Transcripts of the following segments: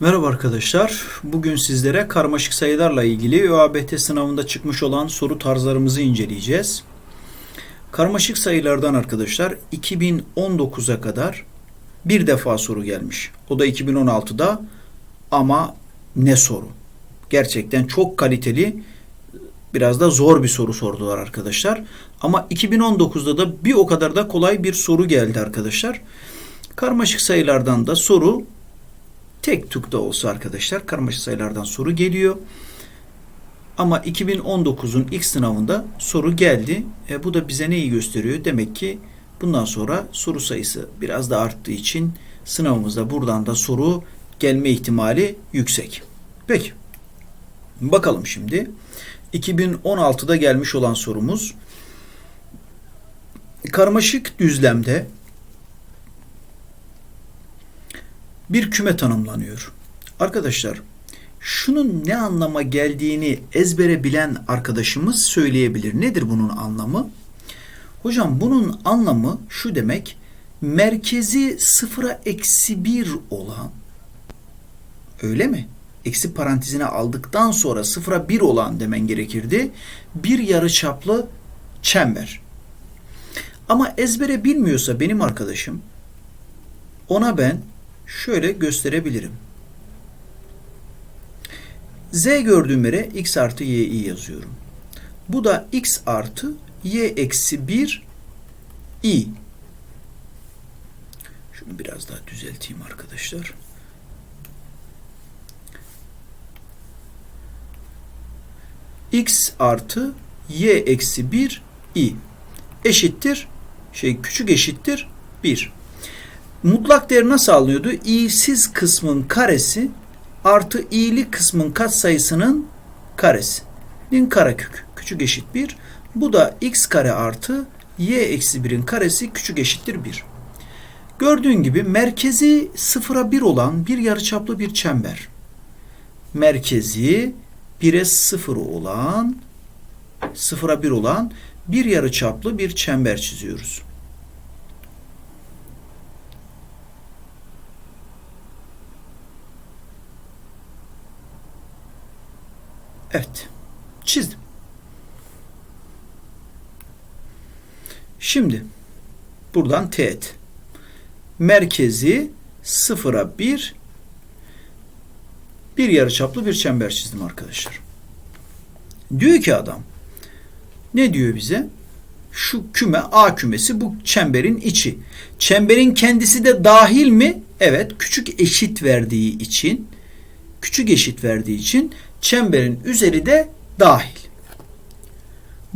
Merhaba arkadaşlar. Bugün sizlere karmaşık sayılarla ilgili ÖABT sınavında çıkmış olan soru tarzlarımızı inceleyeceğiz. Karmaşık sayılardan arkadaşlar 2019'a kadar bir defa soru gelmiş. O da 2016'da ama ne soru? Gerçekten çok kaliteli biraz da zor bir soru sordular arkadaşlar. Ama 2019'da da bir o kadar da kolay bir soru geldi arkadaşlar. Karmaşık sayılardan da soru tek tük de olsa arkadaşlar karmaşık sayılardan soru geliyor. Ama 2019'un ilk sınavında soru geldi. E, bu da bize neyi gösteriyor? Demek ki bundan sonra soru sayısı biraz da arttığı için sınavımızda buradan da soru gelme ihtimali yüksek. Peki. Bakalım şimdi. 2016'da gelmiş olan sorumuz. Karmaşık düzlemde bir küme tanımlanıyor. Arkadaşlar şunun ne anlama geldiğini ezbere bilen arkadaşımız söyleyebilir. Nedir bunun anlamı? Hocam bunun anlamı şu demek. Merkezi sıfıra eksi bir olan öyle mi? Eksi parantezine aldıktan sonra sıfıra bir olan demen gerekirdi. Bir yarı çaplı çember. Ama ezbere bilmiyorsa benim arkadaşım ona ben şöyle gösterebilirim. Z gördüğüm yere x artı y'yi yazıyorum. Bu da x artı y eksi 1 i. Şunu biraz daha düzelteyim arkadaşlar. x artı y eksi 1 i eşittir şey küçük eşittir 1. Mutlak değer nasıl alınıyordu? i'siz kısmın karesi artı i'li kısmın katsayısının karesi. Din karekök küçük eşit 1. Bu da x kare artı y eksi 1'in karesi küçük eşittir 1. Gördüğün gibi merkezi sıfıra 1 olan bir yarıçaplı bir çember. Merkezi 1'e 0 olan sıfıra 1 olan bir yarıçaplı bir çember çiziyoruz. Evet. Çizdim. Şimdi buradan teğet. Merkezi sıfıra bir bir yarıçaplı bir çember çizdim arkadaşlar. Diyor ki adam ne diyor bize? Şu küme A kümesi bu çemberin içi. Çemberin kendisi de dahil mi? Evet. Küçük eşit verdiği için küçük eşit verdiği için çemberin üzeri de dahil.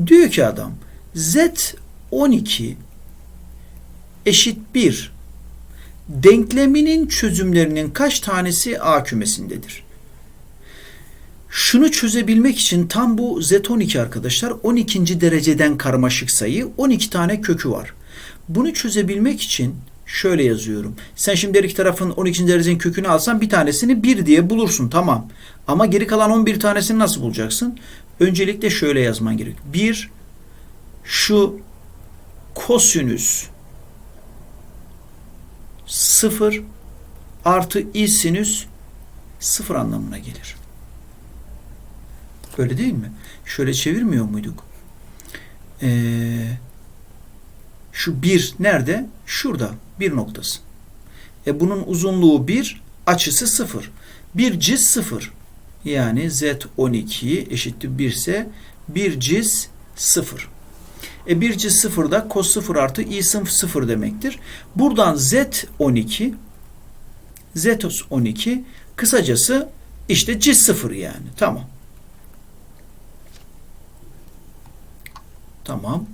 Diyor ki adam Z 12 eşit 1 denkleminin çözümlerinin kaç tanesi A kümesindedir? Şunu çözebilmek için tam bu Z12 arkadaşlar 12. dereceden karmaşık sayı 12 tane kökü var. Bunu çözebilmek için şöyle yazıyorum. Sen şimdi her iki tarafın 12. derecenin kökünü alsan bir tanesini 1 diye bulursun tamam. Ama geri kalan 11 tanesini nasıl bulacaksın? Öncelikle şöyle yazman gerek. 1 şu kosinüs 0 artı i sinüs 0 anlamına gelir. Öyle değil mi? Şöyle çevirmiyor muyduk? Ee, şu 1 nerede? Şurada. Bir noktası. E bunun uzunluğu 1, açısı 0. Bir ciz 0. Yani Z12 eşittir 1 ise bir ciz 0. E bir ciz 0 da cos 0 artı i sınıf 0 demektir. Buradan Z12 Z12 kısacası işte ciz 0 yani. Tamam. Tamam.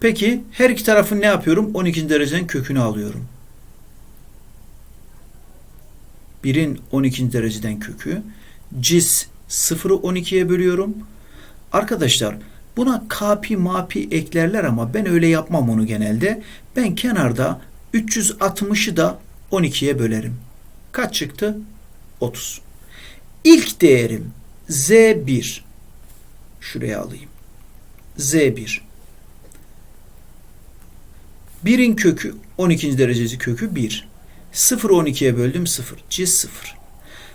Peki her iki tarafın ne yapıyorum? 12. dereceden kökünü alıyorum. Birin 12. dereceden kökü. Cis 0'ı 12'ye bölüyorum. Arkadaşlar buna kapi mapi eklerler ama ben öyle yapmam onu genelde. Ben kenarda 360'ı da 12'ye bölerim. Kaç çıktı? 30. İlk değerim Z1. Şuraya alayım. Z1. 1'in kökü 12. derecesi kökü 1. 0'ı 12'ye böldüm 0. C 0.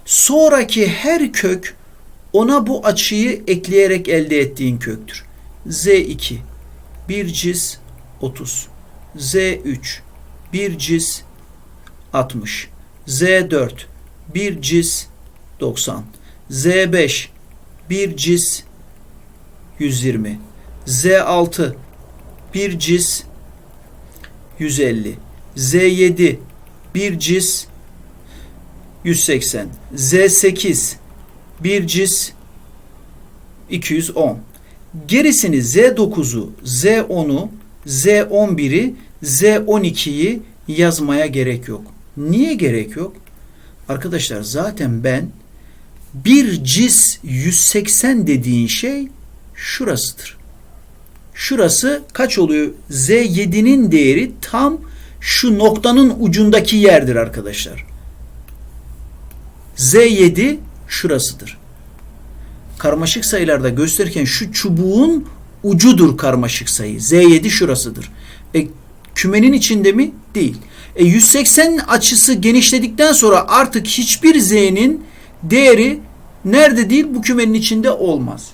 Sonraki her kök ona bu açıyı ekleyerek elde ettiğin köktür. Z2 bir cis 30. Z3 bir cis 60. Z4 bir cis 90. Z5 bir cis 120. Z6 bir cis 150. Z7 bir cis 180. Z8 bir cis 210. Gerisini Z9'u, Z10'u, Z11'i, Z12'yi yazmaya gerek yok. Niye gerek yok? Arkadaşlar zaten ben bir cis 180 dediğin şey şurasıdır. Şurası kaç oluyor? Z7'nin değeri tam şu noktanın ucundaki yerdir arkadaşlar. Z7 şurasıdır. Karmaşık sayılarda gösterirken şu çubuğun ucudur karmaşık sayı. Z7 şurasıdır. E, kümenin içinde mi? Değil. E, 180 açısı genişledikten sonra artık hiçbir Z'nin değeri nerede değil bu kümenin içinde olmaz.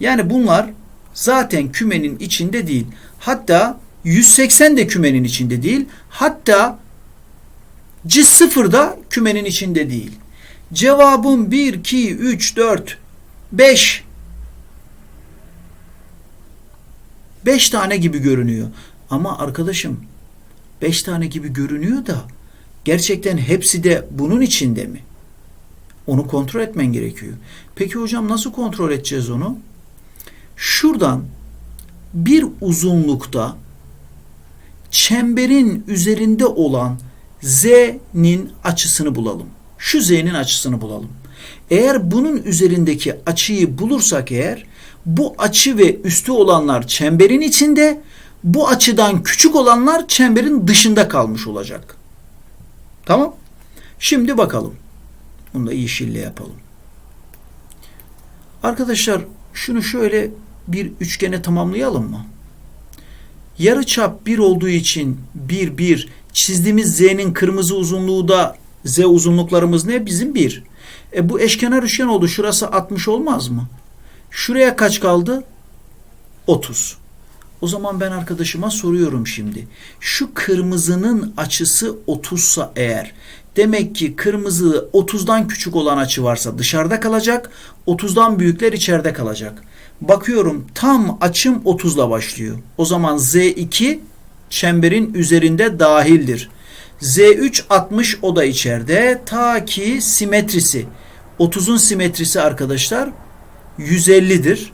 Yani bunlar zaten kümenin içinde değil. Hatta 180 de kümenin içinde değil. Hatta C0 da kümenin içinde değil. Cevabım 1, 2, 3, 4, 5. 5 tane gibi görünüyor. Ama arkadaşım 5 tane gibi görünüyor da gerçekten hepsi de bunun içinde mi? Onu kontrol etmen gerekiyor. Peki hocam nasıl kontrol edeceğiz onu? Şuradan bir uzunlukta çemberin üzerinde olan z'nin açısını bulalım. Şu z'nin açısını bulalım. Eğer bunun üzerindeki açıyı bulursak eğer bu açı ve üstü olanlar çemberin içinde, bu açıdan küçük olanlar çemberin dışında kalmış olacak. Tamam? Şimdi bakalım. Bunu da yeşille yapalım. Arkadaşlar şunu şöyle bir üçgene tamamlayalım mı? Yarı çap 1 olduğu için 1 1 çizdiğimiz z'nin kırmızı uzunluğu da z uzunluklarımız ne? Bizim 1. E bu eşkenar üçgen oldu. Şurası 60 olmaz mı? Şuraya kaç kaldı? 30. O zaman ben arkadaşıma soruyorum şimdi. Şu kırmızının açısı 30 sa eğer demek ki kırmızı 30'dan küçük olan açı varsa dışarıda kalacak. 30'dan büyükler içeride kalacak. Bakıyorum tam açım 30 ile başlıyor. O zaman Z2 çemberin üzerinde dahildir. Z3 60 o da içeride. Ta ki simetrisi 30'un simetrisi arkadaşlar 150'dir.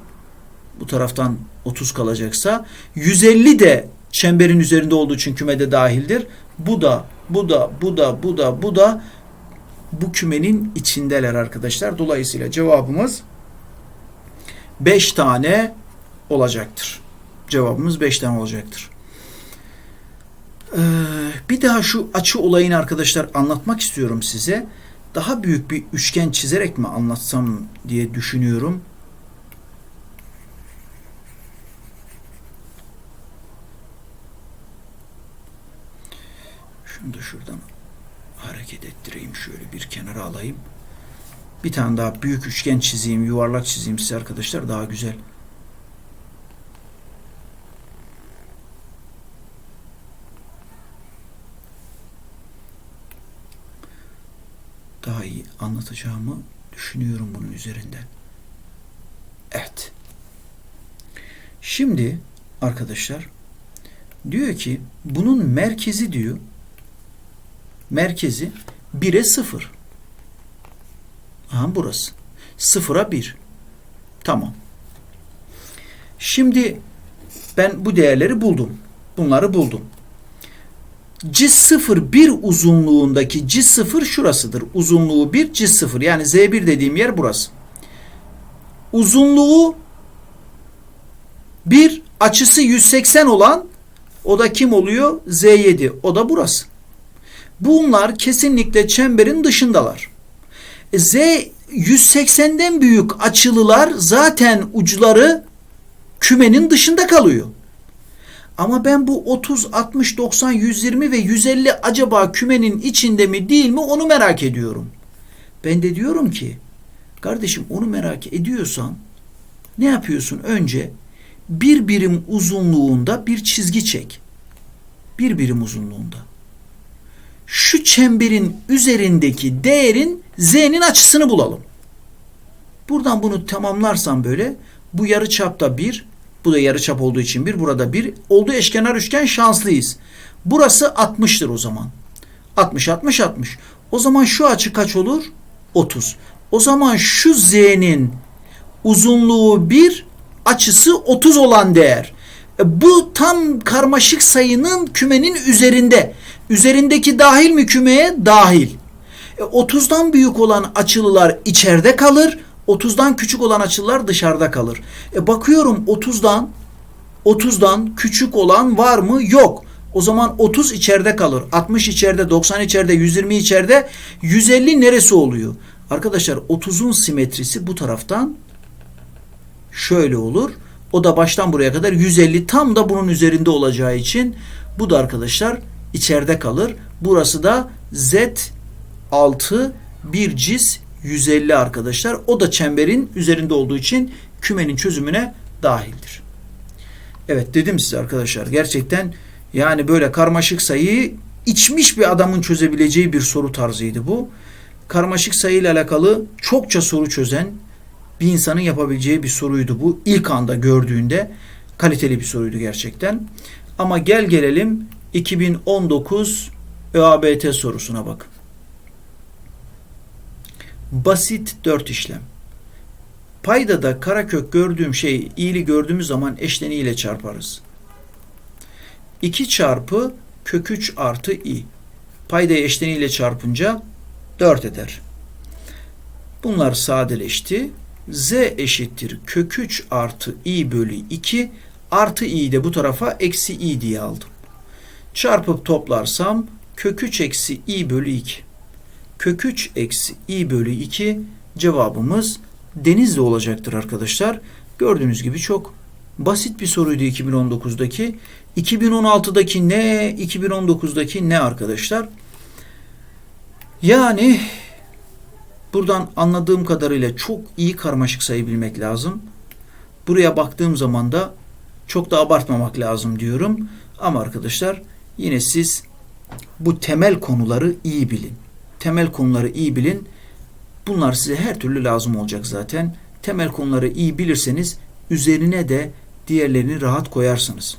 Bu taraftan 30 kalacaksa 150 de çemberin üzerinde olduğu için kümede dahildir. Bu da bu da bu da bu da bu da bu kümenin içindeler arkadaşlar. Dolayısıyla cevabımız 5 tane olacaktır. Cevabımız 5 tane olacaktır. Ee, bir daha şu açı olayını arkadaşlar anlatmak istiyorum size. Daha büyük bir üçgen çizerek mi anlatsam diye düşünüyorum. Şunu da şuradan hareket ettireyim. Şöyle bir kenara alayım. Bir tane daha büyük üçgen çizeyim, yuvarlak çizeyim size arkadaşlar daha güzel. Daha iyi anlatacağımı düşünüyorum bunun üzerinden. Evet. Şimdi arkadaşlar diyor ki bunun merkezi diyor merkezi 1'e 0. Aha burası. 0'a 1. Tamam. Şimdi ben bu değerleri buldum. Bunları buldum. C0 1 uzunluğundaki C0 şurasıdır. Uzunluğu 1 C0 yani Z1 dediğim yer burası. Uzunluğu 1 açısı 180 olan o da kim oluyor? Z7. O da burası. Bunlar kesinlikle çemberin dışındalar. Z 180'den büyük açılılar zaten uçları kümenin dışında kalıyor. Ama ben bu 30, 60, 90, 120 ve 150 acaba kümenin içinde mi değil mi onu merak ediyorum. Ben de diyorum ki kardeşim onu merak ediyorsan ne yapıyorsun? Önce bir birim uzunluğunda bir çizgi çek. Bir birim uzunluğunda. Şu çemberin üzerindeki değerin z'nin açısını bulalım. Buradan bunu tamamlarsan böyle bu yarı çapta 1, bu da yarı çap olduğu için 1, burada 1. Olduğu eşkenar üçgen şanslıyız. Burası 60'tır o zaman. 60, 60, 60. O zaman şu açı kaç olur? 30. O zaman şu z'nin uzunluğu 1, açısı 30 olan değer. E, Bu tam karmaşık sayının kümenin üzerinde. Üzerindeki dahil mi kümeye? Dahil. E, 30'dan büyük olan açılılar içeride kalır. 30'dan küçük olan açılar dışarıda kalır. E bakıyorum 30'dan 30'dan küçük olan var mı? Yok. O zaman 30 içeride kalır. 60 içeride, 90 içeride, 120 içeride. 150 neresi oluyor? Arkadaşlar 30'un simetrisi bu taraftan şöyle olur. O da baştan buraya kadar 150 tam da bunun üzerinde olacağı için bu da arkadaşlar içeride kalır. Burası da Z 6 bir cis 150 arkadaşlar. O da çemberin üzerinde olduğu için kümenin çözümüne dahildir. Evet dedim size arkadaşlar gerçekten yani böyle karmaşık sayıyı içmiş bir adamın çözebileceği bir soru tarzıydı bu. Karmaşık sayı ile alakalı çokça soru çözen bir insanın yapabileceği bir soruydu bu. İlk anda gördüğünde kaliteli bir soruydu gerçekten. Ama gel gelelim 2019 ÖABT sorusuna bak. Basit 4 işlem. Paydada karakök gördüğüm şeyi i'li gördüğümüz zaman eşleniğiyle çarparız. 2 çarpı kök 3 artı i. Paydayı eşleniğiyle çarpınca 4 eder. Bunlar sadeleşti. z eşittir kök 3 artı i bölü 2 artı i'yi de bu tarafa eksi i diye aldım. Çarpıp toplarsam kök 3 eksi i bölü 2. Kök 3 eksi i bölü 2 cevabımız denizli olacaktır arkadaşlar. Gördüğünüz gibi çok basit bir soruydu 2019'daki. 2016'daki ne, 2019'daki ne arkadaşlar? Yani buradan anladığım kadarıyla çok iyi karmaşık sayı bilmek lazım. Buraya baktığım zaman da çok da abartmamak lazım diyorum. Ama arkadaşlar yine siz bu temel konuları iyi bilin. Temel konuları iyi bilin. Bunlar size her türlü lazım olacak zaten. Temel konuları iyi bilirseniz üzerine de diğerlerini rahat koyarsınız.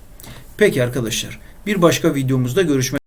Peki arkadaşlar bir başka videomuzda görüşmek